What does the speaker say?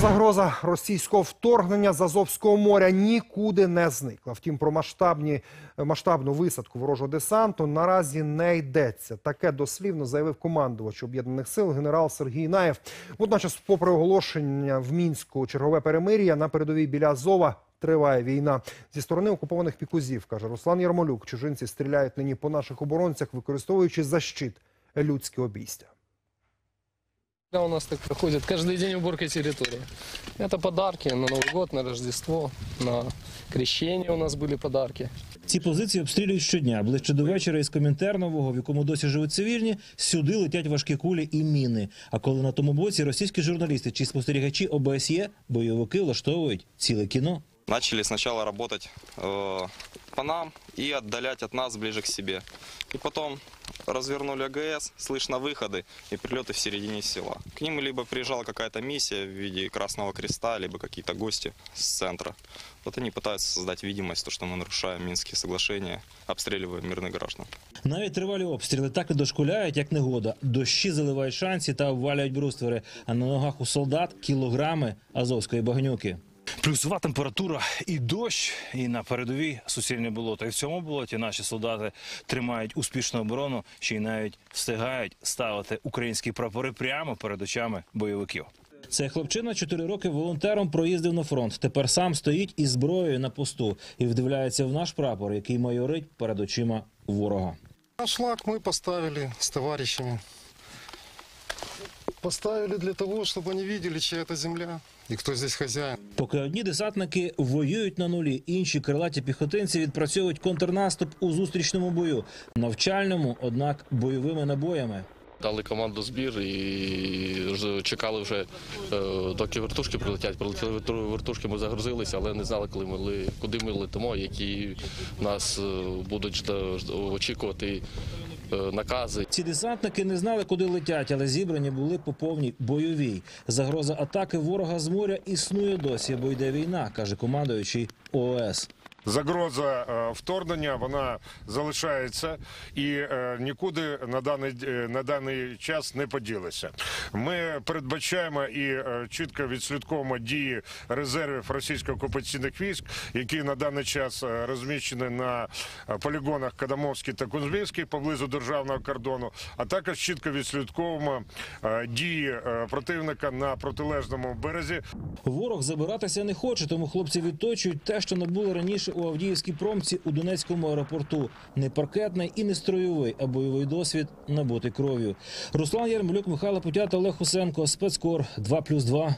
Загроза російського вторгнення з Азовського моря нікуди не зникла. Втім, про масштабні масштабну висадку ворожого десанту наразі не йдеться. Таке дослівно заявив командувач об'єднаних сил генерал Сергій Наєв. Водночас, попри оголошення в мінську чергове перемир'я на передовій біля Азова триває війна зі сторони окупованих пікузів. каже Руслан Ярмолюк. Чужинці стріляють нині по наших оборонцях, використовуючи за щит людське обійстя. Да, У нас так проходит каждый день уборка территории. Это подарки на Новый год, на Рождество, на крещение у нас были подарки. Ці позиції обстрілюють щодня. Ближче до вечора із Комінтернового, в якому досі живуть цивільні, сюди летять важкі кулі і міни. А коли на тому боці російські журналісти чи спостерігачі ОБСЄ, бойовики влаштовують ціле кіно. Начали сначала работать э, по нам и отдалять от нас ближе к себе. И потом развернули АГС, слышно выходы и прилеты в середине села. К ним либо приезжала какая-то миссия в виде Красного Креста, либо какие-то гости с центра. Вот они пытаются создать видимость, то, что мы нарушаем Минские соглашения, обстреливаем мирных граждан. Навіть тривалі обстріли так і дошкуляють, як негода. Дощі заливають шанці та обвалюють бруствери. А на ногах у солдат кілограми азовської багнюки. Плюсова температура і дощ, і на передовій суцільне болото. І в цьому болоті наші солдати тримають успішну оборону, ще й навіть встигають ставити українські прапори прямо перед очами бойовиків. Цей хлопчина чотири роки волонтером проїздив на фронт. Тепер сам стоїть із зброєю на посту і вдивляється в наш прапор, який майорить перед очима ворога. А шлак мы поставили с товарищами. Поставили для того, чтобы они видели, чья это земля и кто здесь хозяин. Поки одні десантники воюють на нулі, інші крилаті піхотинці відпрацьовують контрнаступ у зустрічному бою, навчальному, однак бойовими набоями. Дали команду збір і чекали вже, е, доки вертушки прилетять. Прилетіли верту- вертушки, ми загрузилися, але не знали, коли ми куди ми летимо, які нас е, будуть жда- очікувати е, накази. Ці десантники не знали, куди летять, але зібрані були по повній бойовій. Загроза атаки ворога з моря існує досі, бо йде війна, каже командуючий ООС. Загроза е, вторгнення вона залишається і е, нікуди на даний е, на даний час не поділася. Ми передбачаємо і чітко відслідковуємо дії резервів російсько-окупаційних військ, які на даний час розміщені на полігонах Кадамовський та Кузьмінський поблизу державного кордону. А також чітко відслідковуємо дії противника на протилежному березі. Ворог забиратися не хоче, тому хлопці відточують те, що набули раніше у Авдіївській промці у Донецькому аеропорту. Не паркетний і не строєвий, а бойовий досвід набути кров'ю. Руслан Ярмолюк, Михайло Путята, Олег Хусенко, спецкор 2+,2.